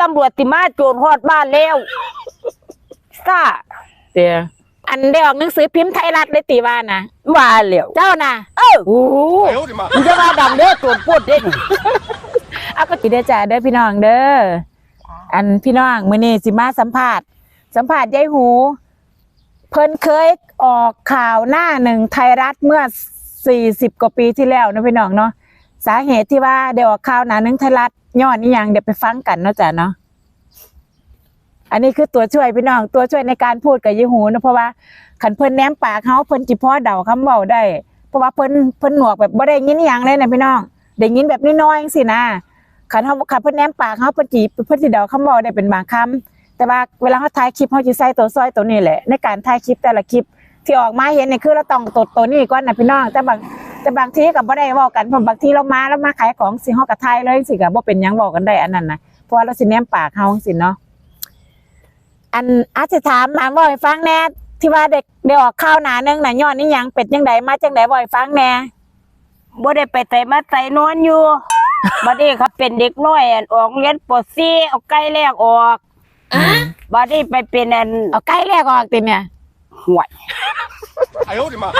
ตำรวจติมาโจรหอดบ้านแล้วซาเตียอันเดียวหนังสือพิมพ์ไทยรัฐได้ตีว่านะว่าแล้วเจ้านะเออโอ้มันจะมาดำเด้อโจรพูดเด้เอาก็ติได้ใจเด้อพี่น้องเด้ออันพี่น้องมือนี่สิมาสัมผัสสัมผัสยายหู เพิ่นเคยออกข่าวหน้าหนึ่งไทยรัฐเมื่อสี่สิบกว่าปีที่แล้วนะพี่น้องเนาะ สาเหตุที่ว่าได้ออกข่าวหนาหนึ่งไทยรัฐย้อนนี่ยังเดี๋ยวไปฟังกันเนาะจ้ะเนาะอันนี้คือตัวช่วยพี่น้องตัวช่วยในการพูดกับยายหูนะเพราะว่าขันเพิ่นแนมปากเขาเพิ่นจิพอเดาคำเว้าได้ เพราะว่าเพิ่นเพิ่นหนวกแบบบ่ได้ยินอย่างเลยนะพี่น้องได้ยินแบบน้อยๆจังซี่นะขันเฮาขันเพิ่นแนมปากเขาเพิ่นจิเพิ่นสิเดาคำเว้าได้เป็นบางคำแต่ว่าเวลาเขาถ่ายคลิปเขาจะใส่ตัวซอยตัวนี้แหละ ในการถ่ายคลิปแต่ละคลิปที่ออกมาเห็นนี่คือเราต้องตดตัวนี้ก่อนนะพี่น้องแต่บาง แต่บางทีกับบ่ได้บอกกันผมบางทีเรามาแล้วมาขายของสิห้องกับไทยเลยสิกับบ่เป็นยังบอกกันได้อันนั้นนะเพราะว่าเราสิแนมปากเฮาสิเนาะอันอาจจะถามมาบ่อยฟังแน่ที่ว่าเด็กเด้ออกข้าวหนาเนื่งหนาย้อนนี่ยังเป็ดยังไดมาจังไดบ่อยฟังแน่บ่ได้ไปใส่มาใส่นอนอยู่บ่ไดนี้เขาเป็นเด็กน้อยอันออกเรียนปวอซี่เอาไก่แรกออกบ่ได้ไปเป็นอันเอาไก่แรกออกติเนี่ยห่วยไอ้โอ้ดมา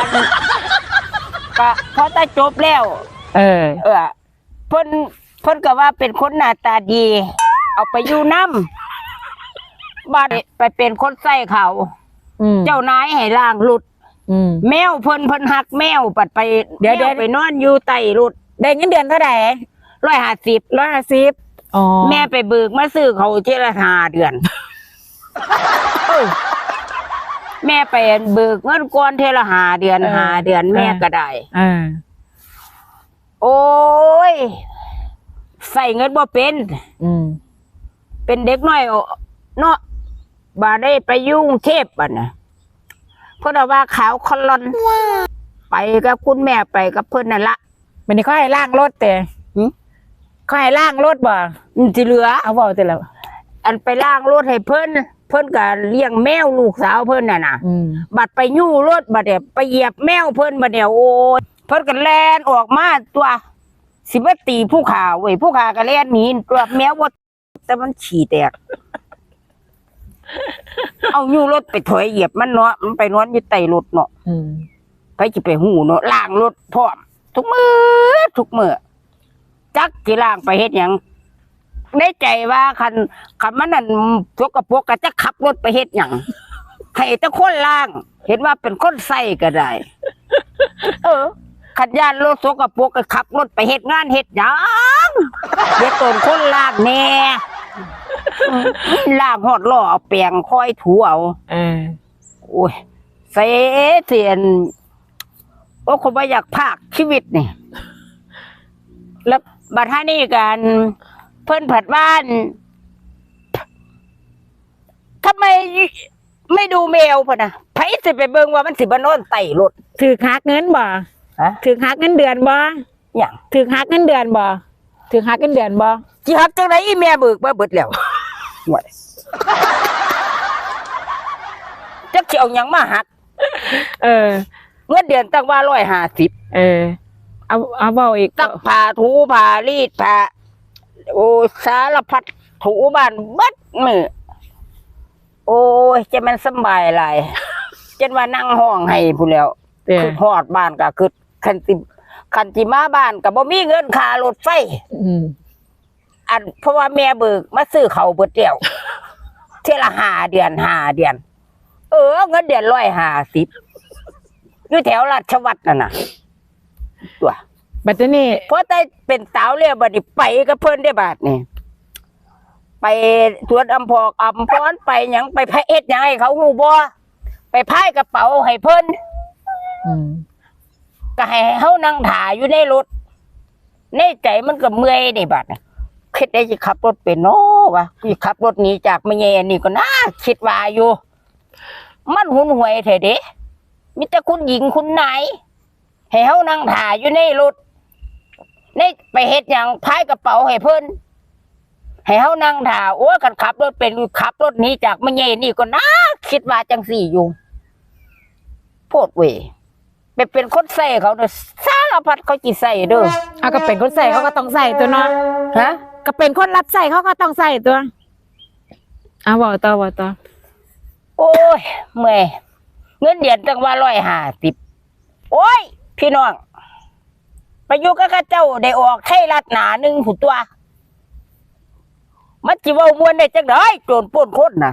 ก็พอแต่จบแล้ว เออ เออเพิ่นเพิ่นก็ว่าเป็นคนหน้าตาดี เอาไปอยู่น้ำบัดนี้ไปเป็นคนใส่เขา อืมเจ้านายให้ล่างรุด อืม แมวเพิ่นเพิ่นหักแมวปัดไปเดี๋ยวแมเดี๋ยวไปนอนอยู่ใต้รุดได้เงินเดือนเท่าไหร่ร้อยห้าสิบร้อยห้าสิบอ๋อแม่ไปเบิกมาซื้อเขาเจละหาเดือนเออ แม่ไปเบิกเงินก้อนเทละหาเดือนหาเดือนแม่ก็ได้อ่าโอ้ยใส่เงินบ่เป็น อืม เป็นเด็กน้อยเนาะบ่ได้ไปยุ่งเทพอะนะเพิ่นเอาว่าขาวคอลลอนไปกับคุณแม่ไปกับเพิ่นนั่นละวันนี้เขาให้ล่างรถแต่หึ เขาให้ล่างรถบ่อืมสิเหลือ เอาบอกแต่ละอันไปล้างรถให้เพิ่น เพิ่นก็เลี้ยงแมวลูกสาวเพิ่นน่ะนะอืมบัดไปยู่รถบัดเดี๋ยวไปเหยียบแมวเพิ่นบัดเดี๋ยวโอ้ยเพิ่นก็แล่นออกมาตัว สิมาตีผู้ขาเว้ยผู้ขาก็แล่นหนีตัวแมวบ่แต่มันฉี่แตก เอายู่รถไปถอยเหยียบมันเนาะมันไปนอนอยู่ใต้รถเนาะ อืมไปสิไปหูเนาะล้างรถพร้อม ทุกมือทุกมือจักสิล้างไปเฮ็ดหยัง ได้ใจว่าคันคันมันนั่นสกปรกก็จะขับรถไปเฮ็ดหยังให้แต่คนล้าง เห็นว่าเป็นคนใส่ก็ได้ เออขันยานรถสกปรกก็ขับรถไปเฮ็ดงานเฮ็ดหยังเดี๋ยวตนคนล้างแน่อืมล้างหอดล้อเอาแปรงค่อยถูเอาเออโอ้ยเสียเสียนโอ้คนว่าอยากภาคชีวิตนี่แล้วบัดท่านี่กัน เพิ่นผัดบ้านทำไมไม่ดูแมวพ่นนะไผสิไปเบิ่งว่ามันสิบานอนไต่รถ ถือหักเงินบ่ฮะ ถือหักเงินเดือนบ่อย่างถือหักเงินเดือนบ่ถือหักเงินเดือนบ่จิฮักจังไดอีแม่เบิกมาเบิดแล้วห่วยจักสิเอาหยังมาหัก เออ เงินเดือนตั้งว่าร้อยห้าสิบเออ เอาเอาเบาอีกซักผ้าถูผ้ารีดผ้า โอ้สารพัดถูบ้านเบัดมือโอ้ยจะมันสำบายอะไรจนว่านั่งห้องให้ผู้นแล้วเตี้ยคือฮอดบ้านก็คือคันติคันติมาบ้านก็บ่มีเงินค่ารถไฟอืมอันเพราะว่าแม่เบิกมาซื้อเขาวเบิดเดียวเท่าละห้าเดือนห้าเดือน เออเงินเดือนร้อยห้าสิบอยู่แถวราชวัตรน่ะนะตัว บัดนี้เพราะได้เป็นสาวเรียบัดนี้ไปกับเพิ่นได้บาทนี่ไปสวนอำพอกอำพรไปหยังไปพายเอ็ดหยังให้เขาหูบ่ไปพายกระเป๋าให้เพิ่นอืมก็ให้เฮานั่งถ่ายอยู่ในรถในใจมันก็เมื่อยนี่บาดน่ะคิดได้สิขับรถเป็นเนาะวะสิขับรถหนีจากแม่แย่นี่ก็น่าคิดว่าอยู่ มันหุนหวยแท้เด้มีแต่คุณหญิงคุณนายให้เฮานั่งถ่ายอยู่ในรถ นี่ไปเฮ็ดหยังพายกระเป๋าให้เพิ่นให้เฮานั่งถ่าโอ้ยกันขับรถเป็นขับรถหนี้จากมะเยนี่ก็น่าคิดว่าจังสี่อยู่โพดเวยไปเป็นคนใส่เขาเด้อสารพัดเขาจิใส่เด้อเอาก็เป็นคนใส่เขาก็ต้องใส่ตัวเนาะฮะก็เป็นคนรับใส่เขาก็ต้องใส่ตัวเอาเว้าต่อเว้าต่อโอ้ยเมื่อยเงินเดือนตั้งว่าร้อยห้าสิบโอ้ย พี่น้อง ไปอยู่กับข้เจ้าได้ออกไทยรัดหนาหนึ่งผุดตัว มันจีว่ามวนได้จังไดโดนปล้นโคตรนะ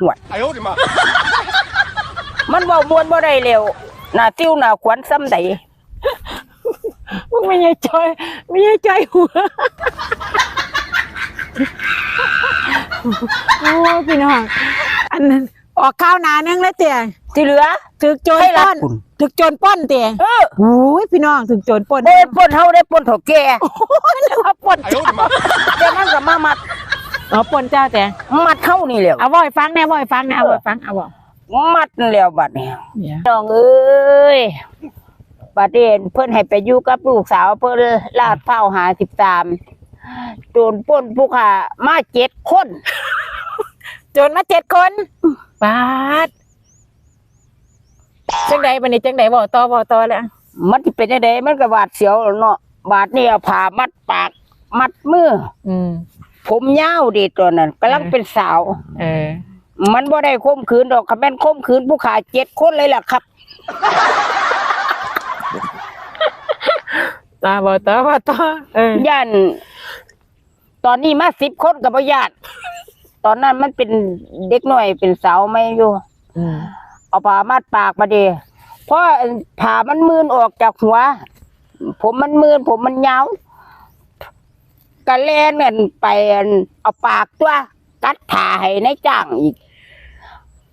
หวดไอ้โอ้ดิมา มันว่ามวนบ่ได้เร็วหน้าติ้วหน้าขวันซ้ำใดมึงไม่ใช่จยไม่ใช่จยหัวโอ้พี่น้องอันนั้นออกข้าวหนานึงแล้วเตี่ยที่เหลือถือโจยต้น ถึกโจรป้นเตียอโอ้ยพี่น้องถึกโจรป้นเด้ป้นเฮาได้ป้นถกแก่นึกว่าป้นเจ้าแต่มันก็มามัดอ๋อป้นเจ้าแต่มัดเฮานี่เหละเอาไว้ฟังแน่ไว้ฟังแนะไว้ฟังเอาบ่มัดแล้วบัดเนี่ยน้องเอ้ยบัดเด็นเพื่อนให้ไปอยู่กับลูกสาวเพื่นลาดเผาหาสิบสามโจรปล้นผู้ขามาเจ็ดคน โจรมาเจ็ดคนบาด จังใดบันนี้จังใดบ่ต่อบ่ต่อแล้วมันที่เป็นยังไงมันก็บาดเสียวแล้วเนาะบาดนี่เอาผ้ามัดปาก มัดมืออืมผมยาวดีตัวนั้นกำลังเป็นสาว เออ มันบ่ได้ข่มขืนดอกคันแม่นข่มขืนผู้ขาเจ็ดคนเลยล่ะครับต่อบ่ต่อบ่ต่อเออย่าน ตอนนี้มาสิบคนกับญาติตอนนั้นมันเป็นเด็กน้อยเป็นสาวไม่อยู่อืม เอาผ้ามัดปากมาดีเพราะผ้ามันมืนออกจากหัว ผมมันมืนผมมันยาวกะแลนเนี่ยไปเอาปากตัวกัดผ่าให้ในจ้างอีก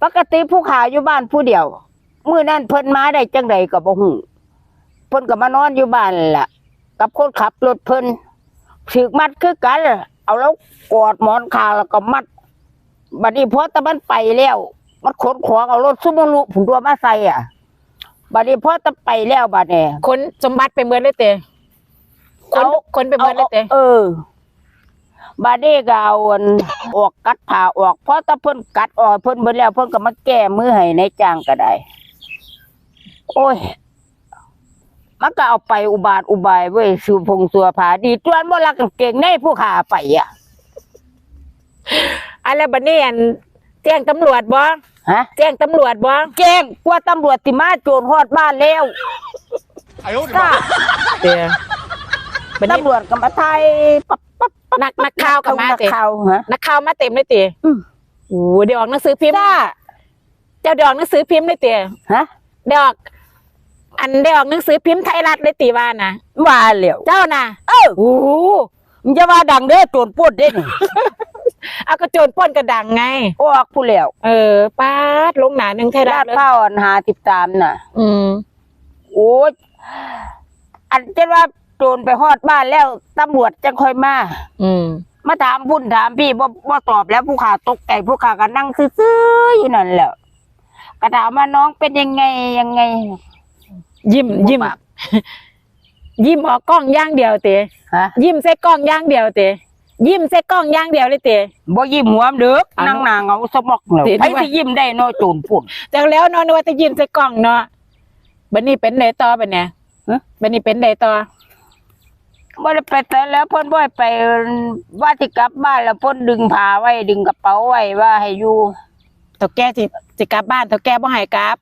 ปกติผู้ขายอยู่บ้านผู้เดียวมือนั้นเพิ่นมาได้จังใดก็บ่ฮู้เพิ่นก็มานอนอยู่บ้านล่ะ กับคนขับรถเพิ่นถึกมัดคือกัน เอาแล้วกอดหมอนคาแล้วก็มัด บัดนี้พอตะมันไปแล้ว มันขนของเอารถซุมลุผุนตัวมาใส่อะบัดนี้พอตะไปแล้วบัดนี้คนสมบัติไปเมือนเลยเตะคนเอาคนไปเมือนเลยเตะเออบัดนี้ก็เอาอันออกกัดผ่าออกเพราะตะเพิ่นกัดออกเพิ่นเบิดแล้วเพิ่นก็มาแก้มือให้ในจ้างก็ได้ โอ้ยมันก็เอาไปอุบาทอุบายเว้ยสูพงสัวผาดีตวนบ่รักกางเก่งในผู้ขาไปอะอันแล้วบัดนี้อันแจ้งตำรวจบ่ ฮะแจ้งตำรวจบ้างแจ้งกลัวตำรวจติมาโจรฮอดบ้านแล้วค่ะเตียตำรวจกับมาไทยปั๊บปั๊บปั๊บนักนัข่าวกับมาเต็มนักข่าวะข่าวมาเต็มเลยเตียโอ้เดี๋ยวออกหนังสือพิมพ์จ้าเจ้าดอกหนังสือพิมพ์เลยเตียฮะดอกอันดอกหนังสือพิมพ์ไทยรัฐเลยตีว่านะว่าเหลียวเจ้านะเออโอ้ยจะว่าดังเด้อโจรปวดเด้น เอากระโจนป้นกระดังไง ออกผู้แล้วเออป้าดลงหนาหนึ่งไทยรัลาฐดเลยเป้าอันหาสิบสามน่ะ อืมโอ้ยอันเช่นว่าโจรไปฮอดบ้านแล้วตำรวจจังค่อยมา อืมมาถามพุ่นถามพี่บ่บ่ตอบแล้วผู้ขาตกใจผู้ขาก็นั่งซื่อๆอยู่นั่นแหละก็ถามว่าน้องเป็นยังไงยังไง ยิ้มยิ้มบ่ปากยิ้มออกกล้องอย่างเดียวเตะฮะยิ้มใส่กล้องอย่างเดียวเตะ ยิ้มใส่กล้องอย่างเดียวเลยเตะบ่ยิ้มหัวมนเด้อเอานั่นั่งหน้าเหงาสมอกเนาะติดใครไว้สิยิ้มได้เนาะโจรปุ่น จากแล้วเนอนว่าจะยิ้มใส่กล้องเนาะบันนี้เป็นไดต่อบันเนี่ยฮะ บันนี้เป็นไดต่อบ่ได้ไปแต่แล้วเพิ่นบ่ให้ไปว่าสิกลับบ้านแล้วเพิ่นดึงผ้าไว้ดึงกระเป๋าไว้ว่าให้อยู่เต่าแกสิสิกลับบ้านเต่าแกบ่ให้กลับ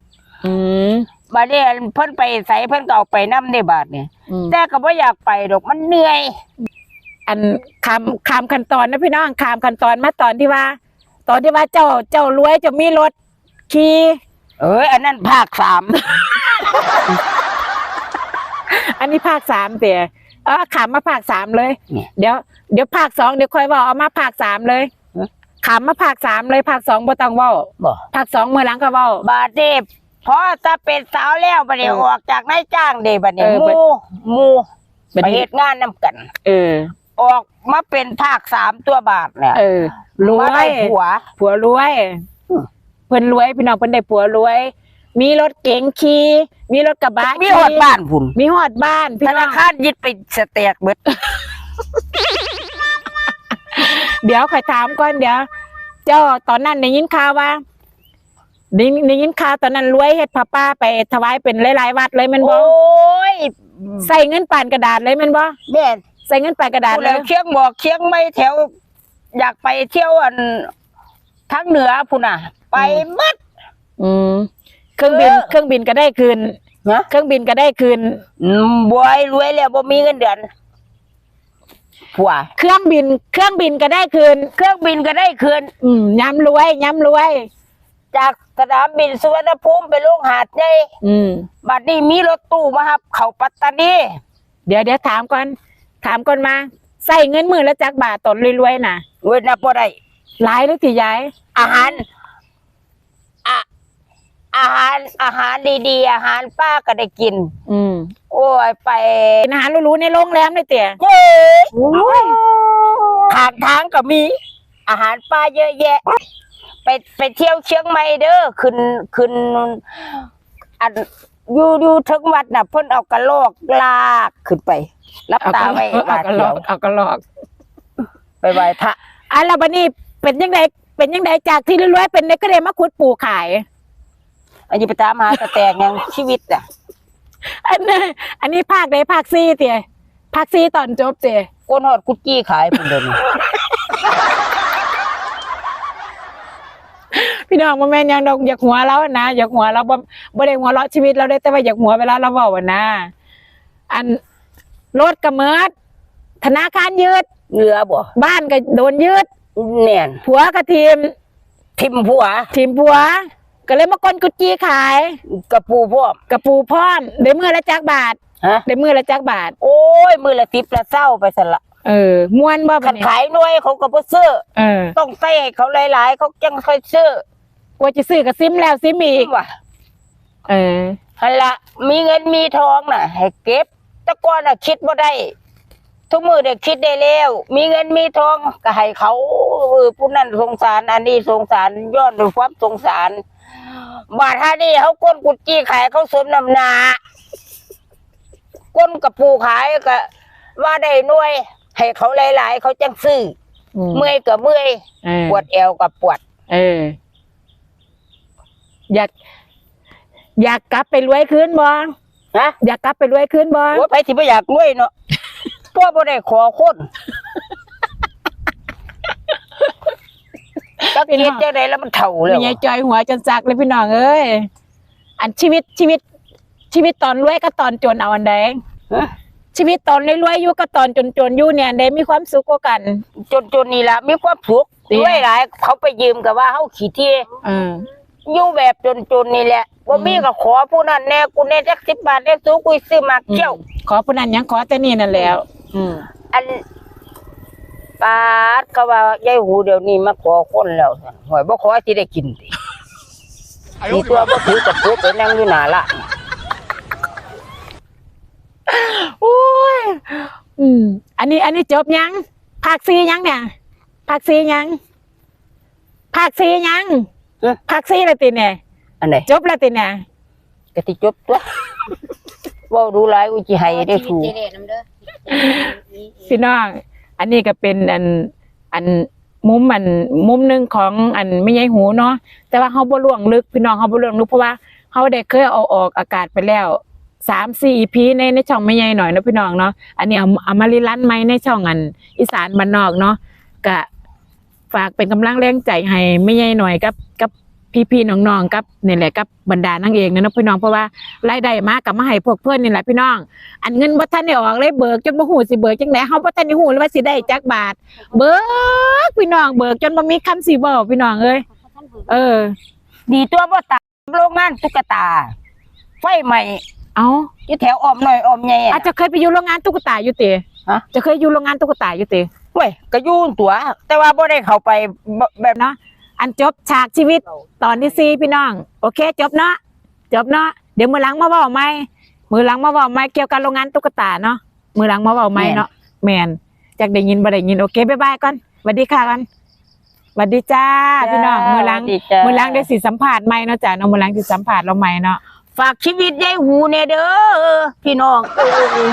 อืมบัดนี้เพิ่นไปใส่เพิ่นก็เอาไปนำในบาทนี่อืมแต่ก็บ่อยากไปดอกมันเหนื่อย อันคำคำขั้นตอนนะพี่น้องคำขั้นตอนมาตอนที่ว่า ตอนที่ว่าเจ้าเจ้ารวยจะมีรถขี่เอ้ยอันนั้นภาคสาม อันนี้ภาคสามเตี๋ยเออขามมาภาคสามเลย เนี่ย เดี๋ยวเดี๋ยวภาคสองเดี๋ยวค่อยเว่าเอามาภาคสามเลยฮะขามมาภาคสามเลยภาคสองบ่ต้องเว้าบ่ภาคสองเมื่อหลังก็เว้าบาดนี้พอถ้าเป็นสาวแล้วบัดนี้เออออกจากนายจ้างเด้บัดนี้เออหบัด มู่หมู่บัดไปนี้เฮ็ดงานนํกัน เออ ออกมาเป็นภาคสามตัวบาทเนี่ยเออรวมาได้ยผัว ผัวรวยอืม เพิ่นรวยพี่น้องเพิ่นได้ผัวรวย มีรถเก๋งขี่มีรถกระบะมีขี่หอดบ้านพุ่นมีหอดบ้านพี่ธน้นาองคารยึดไปสแตกเบิดเดี๋ยวข่อยถามก่อนเดี๋ยว เจ้าตอนนั้นได้ยินข่าวว่าได้ได้ยินข่าวตอนนั้นรวยเฮ็ดผ้าป่าไปถวายเป็นหลายๆวัดเลยแม่นบ่โอ้ยใส่เงินป่านกระดาษเลยแม่นบ่แม่น ใส่เงินป่านกระดาษผู้เลแล้วยเชียงบอกเชียงไม่แถว อยากไปเที่ยวอันทั้งเหนือพุ่นน่ะ ไปหมัด อืมเครื่องบินเออ เครื่องบินก็ได้คืนนะเครื่องบินก็ได้คืน อืมบวยรวยแล้วบ่มีเงินเดือนผัวเครื่องบิน เครื่องบินก็ได้คืน เครื่องบินก็ได้คืน อืมย้ำรวยย้ำรวย จากสนามบินสุวรรณภูมิไปลงหาดใหญ่อืม บัดนี้มีรถตู้มารับ เข้าปัตตานีเดี๋ยวเดี๋ยวถามก่อน ถามก่อนมาใส่เงินมือแล้วจักบาทตนรวยๆน่ะเว้ยนับบ่ได้หลายหรือที่ย้ายอาหารอะอาหารอาหารดีๆ อาหารป้าก็ได้กิน อืมโอ้ยไปกินอาหารหรู้ๆในโรงแรมเลยเตี่ยเย้โอ้ยข้างทางก็มี อาหารป้าเยอะแยะ ไปไปเที่ยวเชียงใหม่เด้อขึ้นขึ้นอัน อยู่อยู่ถึงวัดน่ะเพิ่นเอากระโหลกลากขึ้นไป รับเอาตากระไว้เอาบาดกระหลเดียอวกเอากระหลอกไปไหว้พระอะแล้วบัดนี้เป็นยังไงเป็นยังไงจากที่รวยๆเป็นได้ก็ได้มาขุดปลูกขาย อันนี้ไปตามหาตะแตกยังชีวิตอะอันนี้อันนี้ภาคใดภาคซีเตี่ยภาคซีตอนจบเตี่ยก้นหอดกุดจี้ขายพุ่นเดิน พี่น้องบ่แม่นหยังดอกอยากหัวเราอะนะ อยากหัวเราบ่บ่ได้หัวเราะชีวิตเราได้แต่ว่าอยากหัวเวลาเราเว้าอะนะ อันรถก็เมิดธนาคารยึดเหลือบ่บ้านก็โดนยึดแน่นผัวก็ทีมทิมผัวทีมผัว ก็เลยมากนกุจีขายกระปูพวกกระปูพร้อมได้มือละจักบาทฮะได้มือละจักบาท โอ้ย มือละติบละเศร้าไปสละเออม่วนบ่บัขัดดนี้ขายหน่วยเขาก็บ่ซื้อเออต้องใส่ให้เขาหลายๆ เขาจังค่อยซื้อก ว่าจะซื้อก็ซิมแล้วซิมอีกว่ะเออฮันละมีเงินมีทองน่ะ ให้เก็บแตะก่อนน่ะ คิดบ่ได้ ทุกมือเด็กคิดได้แล้วมีเงินมีทองก็ให้เขาเออผู้นั้นสงสาร อันนี้สงสารย้อนด้วยความสงสารบาท่านี่เขาก้นกุดจี้ขายเขาสมนำหนาก้นกระปูขายก็ว่าได้หน่วย ให้เขาหลาย ๆ เขาจังซื้ออืมเมื่อยก็เมื่อยเออปวดเอวก็ปวด เออ อยาก อยากกลับไปรวยคืนบ่นะอยากกลับไปรวยคืนบ่ว่าไปที่ไม่อยากรวยเนาะตัวบ่ได้ขอคนก็เกิดจังไดแล้วมันเถ่าแล้วมีไงจอยหัวจนจักเลยพี่น้องเอ้ยอันชีวิตชีวิต ชีวิตตอนรวยกับตอนจนเอาอันใดฮะชีวิตตอนรวยๆอยู่กับตอนจนๆอยู่เนี่ยอันใดมีความสุขกว่ากัน จนจนนี่ละมีความสุขเตี้รยวยหลายเขาไปยืมกับว่าเขาขี่ที่เอยู่แบบจนๆนี่แหละบ่มีก็ขอผู้นั้นแน่กูแน่จักสิบบาทแน่สู้กูซื้อมาเกี่ยว ขอผู้นั้นยังขอแต่นี่นั่นแล้ว อืมอันปาดเขว่ายายหูเดี๋ยวนี้มาขอคนแล้วซั่หวยบ่ขอที่ได้กินติมีตัวบ่ถือกับกูไปนั่งอยู่หนาละอุ้ยอืม อันนี้ อันนี้จบยังภาคซียังเนี่ยภาคซียังภาคซียัง ภาคซีละติเนี่ยอันไหนจบละติเนี่ยกติจบตัวเว่าดูหลายอุจิให้ได้ถูกพี่น้อง อันนี้ก็เป็นอันอันมุมอันมุมหนึ่งของอันไม่ใช่หูเนาะแต่ว่าเขาบ่ล่วงลึก พี่น้องเขาบ่ล่วงลึกเพราะว่าเขาได้เคยเอาออกอากาศไปแล้วสามสี่พีในในช่องไม่ใหญ่หน่อยเนาะพี่น้องเนาะอันนี้เอาเอามารีลันไหมในช่องอันอีสานบ้านนอกเนาะก็ ฝากเป็นกำลังแรงใจให้ไม่ใหญ่หน่อยกับกับพี่ๆน้องๆกับนี่แหละกับบรรดานางเอกเนาะพี่น้องเพราะว่ารายได้มากกับมาให้พวกเพื่อนนี่แหละพี่น้อง อันเงินบ่ทันได้ออกเลยเบิกจนบ่ฮู้สิเบิกจังไดเฮาบ่ทันได้ฮู้เลยว่าสิได้จักบาท เบิกพี่น้องเบิกจนบ่มีคำสิเว้าพี่น้องเอ้ยเออ ดีตัวบ่ตามโรงงานตุ๊กตา ไฟใหม่เอาอยู่แถวอ้อมน้อยอ้อมใหญ่อาจจะเคยไปอยู่โรงงานตุ๊กตาอยู่ติฮะจะเคยอยู่โรงงานตุ๊กตาอยู่ติ เว้ยก็อยู่ตัว แต่ว่าบ่ได้เข้าไปบแบบเนาะอันจบฉากชีวิตตอนที่สี่พี่น้อง โอเค จบเนาะจบเนาะเดี๋ยวมือหลังมาเว้าใหม่มือหลังมาเว้าใหม่เกี่ยวกับโรงงานตุ๊กตาเนาะมือหลังมาเว้าใหม่เนาะแมนจากได้ยินบ่ได้ยินโอเคบ๊ายบายก่อนสวัสดีค่ะกันสวัสดีจ้าพี่น้องมือหลังดีจ้ามือหลังได้สิสัมผัสใหม่เนาะจ้าเนาะมือหลังสิสัมผัสเราใหม่เนาะฝากชีวิตยายหูเนี่ยเด้อพี่น้องเอ้ย